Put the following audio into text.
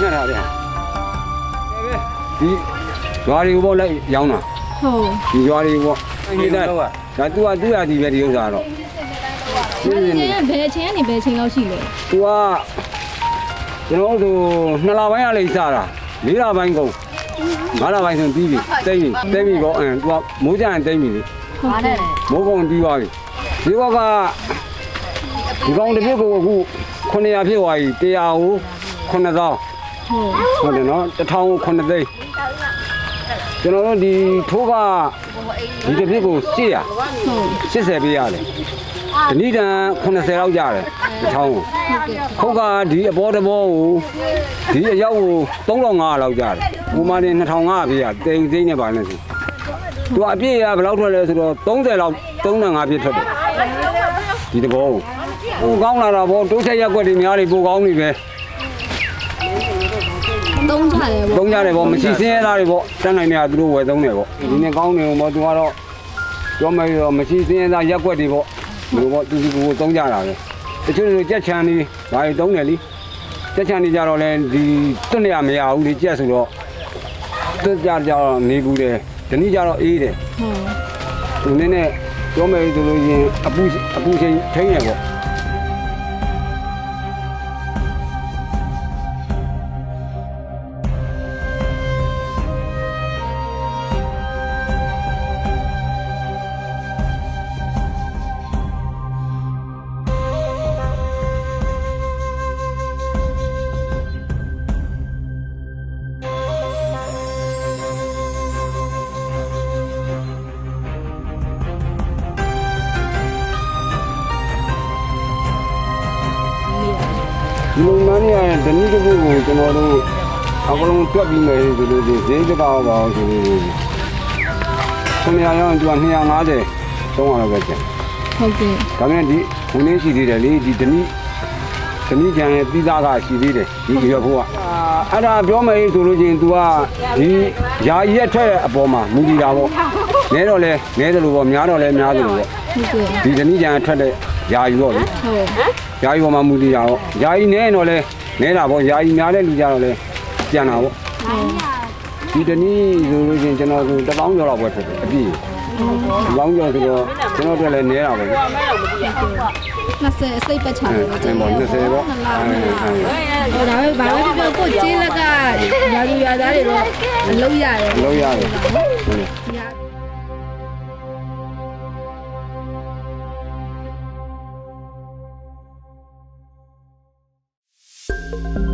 ညှက်တာဗျာဒီရွာတွေကိုပေါ့လိုက်ရောင်းတာဟုတ်ဒီရွာတွေပေါ့နေတာဒါသူကသူ့ရာဒီပဲဒီဥစ္စာတော့ဘယ်ချင်းဘယ်ချင်းကနေဘယ်ချင်းလောက်ရှိလဲသူကကျွန်တော်တို့နှစ်လပိုင်းကလေးစားတာလေးလပိုင်းကုန်ငါးလပိုင်းဆိုပြီးပြီတိတ်ပြီတိတ်ပြီပေါ့အင်းသူကမိုးကြရင်တိတ်ပြီလေဟုတ်ကဲ့မိုးကုန်ပြီးသွားပြီဒီဘောကဒီကောင်တစ်ပြစ်ကိုအခု900ဖြစ်သွားပြီ100ကို9000 ဟုတ်ဟုတ်တယ်နော်1000ကို9သိန်းကျွန်တော်တို့ဒီထိုးကဒီတစ်ပြစ်ကို800ဟုတ်80ပေးရတယ်ဒီနေ့တန်80လောက်ရတယ်1000ကိုခုတ်ကဒီအပေါ်တဘောကိုဒီအရောက်ကို3500လောက်ရတယ်ဟိုမှာနေ2500ပေးရတိမ်သိန်းနဲ့ပါနေစီသူအပြည့်ရဘယ်လောက်ထွက်လဲဆိုတော့30လောက်35ပြည့်ထွက်တယ်ဒီတဘောကိုဟိုကောင်းလာတာဗောတိုးချက်ရက်ွက်တွေများတွေပိုကောင်းနေပဲ သုံးကြတယ်ပေါ့သုံးကြတယ်ဗောမရှိစင်းရသားတွေဗောတန်းနိုင်နေတာသူတို့ဝယ်သုံးတယ်ဗောဒီနေ့ကောင်းနေဗောသူကတော့ပြောမယ်တော့မရှိစင်းရသားရက်ွက်တွေဗောဒီဗောသူစီကိုသုံးကြတာပဲတချို့တွေကြက်ချန်နေဒါတွေသုံးတယ်လीကြက်ချန်နေကြတော့လဲဒီတွတ်နေရမရဘူးလေကြက်ဆိုတော့တွတ်ကြကြတော့နေဘူးတယ်ဒီနေ့ကျတော့အေးတယ်ဟုတ်ဒီနေ့နဲ့ပြောမယ်ဆိုလို့ရင်အပူအပူချိန်ထိန်းရဗော ဒီလိုမှန်းနေရတဲ့ဒီနေ့တစ်ခုကိုကျွန်တော်တို့အကလုံးတွက်ပြီးမယ်ဆိုလို့ဒီဈေးတစ်ကောက်ပါအောင်ဆိုလို့ခုနရရောသူက250 300လောက်ပဲကျန်ဟုတ်ကဲ့ဒါပေမဲ့ဒီဝင်နေရှိသေးတယ်လေဒီဓနီဓနီကျန်ရဲ့ပြီးသားကရှိသေးတယ်ဒီရွက်ဖို့ကအဲ့ဒါပြောမယ်ဆိုလို့ချင်း तू ကဒီယာရက်ထွက်တဲ့အပေါ်မှာမူတည်တာပေါ့နဲတော့လဲနဲတယ်လို့ပေါ့များတော့လဲများတယ်လို့ပေါ့ဟုတ်ကဲ့ဒီဓနီကျန်ထွက်တဲ့ယာယူတော့လေဟုတ် ယာယီပေါ်မှာမူတည်တာပေါ့ယာယီနဲတော့လဲနဲတာပေါ့ယာယီများတဲ့လူကြတော့လဲပြန်တာပေါ့ဒီတနည်းဆိုလို့ချင်းကျွန်တော်ဆိုတစ်ပေါင်းကျော်လောက်ပဲဖြစ်တယ်အပြည့်တစ်ပေါင်းကျော်ဆိုတော့ကျွန်တော်တို့လည်းနဲတာပေါ့လေ20အစိတ်ပတ်ချာအဲလို့အဲပေါ့20ပေါ့အဲအဲဟိုဒါပဲဘာပဲပြောကိုကျေးလက်ကရာလူရာသားတွေတော့အလုံးရတယ်လုံးရတယ် ဟုတ်တယ်ရာ